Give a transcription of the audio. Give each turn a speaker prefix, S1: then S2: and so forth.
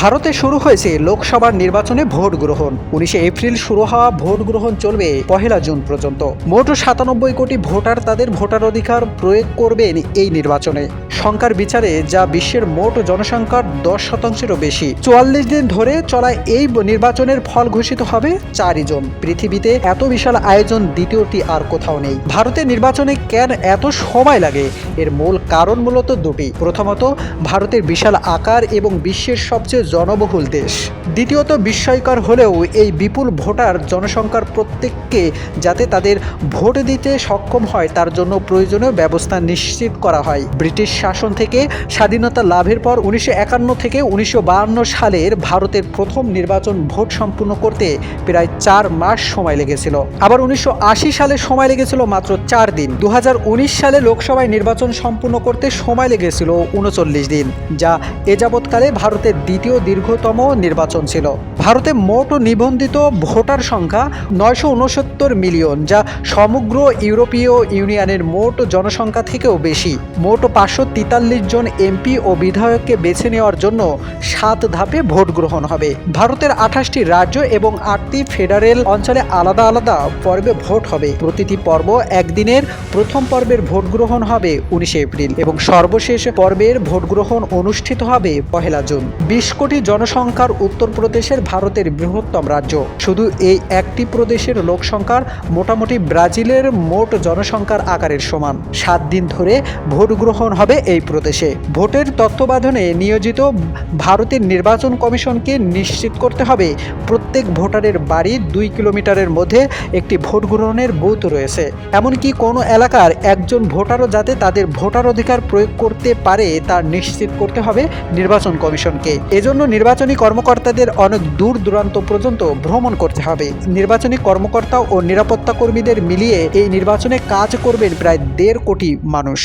S1: ভারতে শুরু হয়েছে লোকসভার নির্বাচনে ভোট গ্রহণ। উনিশে এপ্রিল শুরু হওয়া ভোট গ্রহণ চলবে পহেলা জুন পর্যন্ত। মোট সাতানব্বই কোটি ভোটার তাদের ভোটার অধিকার প্রয়োগ করবেন এই নির্বাচনে। সংখ্যার বিচারে যা বিশ্বের মোট জনসংখ্যার দশ শতাংশেরও বেশি। চুয়াল্লিশ দিন ধরে চলা এই নির্বাচনের ফল ঘোষিত হবে চারই জন। পৃথিবীতে এত বিশাল আয়োজন দ্বিতীয়টি আর কোথাও নেই। ভারতের নির্বাচনে কেন এত সময় লাগে? এর মূল কারণ মূলত দুটি। প্রথমত, ভারতের বিশাল আকার এবং বিশ্বের সবচেয়ে জনবহুল দেশ। দ্বিতীয়ত, বিস্ময়কর হলেও এই বিপুল ভোটার জনসংখ্যার প্রত্যেককে যাতে তাদের ভোট দিতে সক্ষম হয়, তার জন্য প্রয়োজনীয় ব্যবস্থা নিশ্চিত করা হয়। ব্রিটিশ শাসন থেকে স্বাধীনতা লাভের পর উনিশশো একান্ন থেকে উনিশশো সালের ভারতের প্রথম নির্বাচন ভোট সম্পূর্ণ করতে প্রায় চার মাস সময় লেগেছিল। আবার উনিশশো আশি সালে সময় লেগেছিল মাত্র চার দিন। দুহাজার উনিশ সালে লোকসভায় নির্বাচন সম্পূর্ণ করতে সময় লেগেছিল উনচল্লিশ দিন, যা এ যাবৎকালে ভারতের দ্বিতীয় দীর্ঘতম নির্বাচন ছিল। ভারতে মোট নিবন্ধিত ভোটার সংখ্যা নয়শো উনসত্তর মিলিয়ন, যা সমগ্র ইউরোপীয় ইউনিয়নের মোট জনসংখ্যা থেকেও বেশি। মোট পাঁচশো তেতাল্লিশ জন এমপি ও বিধায়ককে বেছে নেওয়ার জন্য সাত ধাপে ভোট গ্রহণ হবে। ভারতের আঠাশটি রাজ্য এবং আটটি ফেডারেল অঞ্চলে আলাদা আলাদা পর্বে ভোট হবে। প্রতিটি পর্ব একদিনের। প্রথম পর্বের ভোট গ্রহণ হবে উনিশে এপ্রিল এবং সর্বশেষ পর্বের ভোট গ্রহণ অনুষ্ঠিত হবে পহেলা জুন। বিশ কোটি জনসংখ্যার উত্তরপ্রদেশের ভারতের বৃহত্তম রাজ্য। শুধু এই একটি প্রদেশের লোকসংখ্যার মোটামুটি ব্রাজিলের মোট জনসংখ্যার আকারের সমান। সাত দিন ধরে ভোট গ্রহণ হবে এই প্রদেশে। ভোটের তত্ত্বাবধানে নিয়োজিত ভারতের নির্বাচন কমিশনকে নিশ্চিত করতে হবে। প্রত্যেক ভোটারের বাড়ি দুই কিলোমিটারের মধ্যে একটি ভোট গ্রহণের বুথ রয়েছে। এমনকি কোনো এলাকার একজন ভোটারও যাতে তাদের ভোটার অধিকার প্রয়োগ করতে পারে, তা নিশ্চিত করতে হবে নির্বাচন কমিশনকে। এজন্য নির্বাচনী কর্মকর্তাদের অনেক দূর দূরান্ত পর্যন্ত ভ্রমণ করতে হবে। নির্বাচনী কর্মকর্তা ও নিরাপত্তা কর্মীদের মিলিয়ে এই নির্বাচনে কাজ করবেন প্রায় দেড় কোটি মানুষ।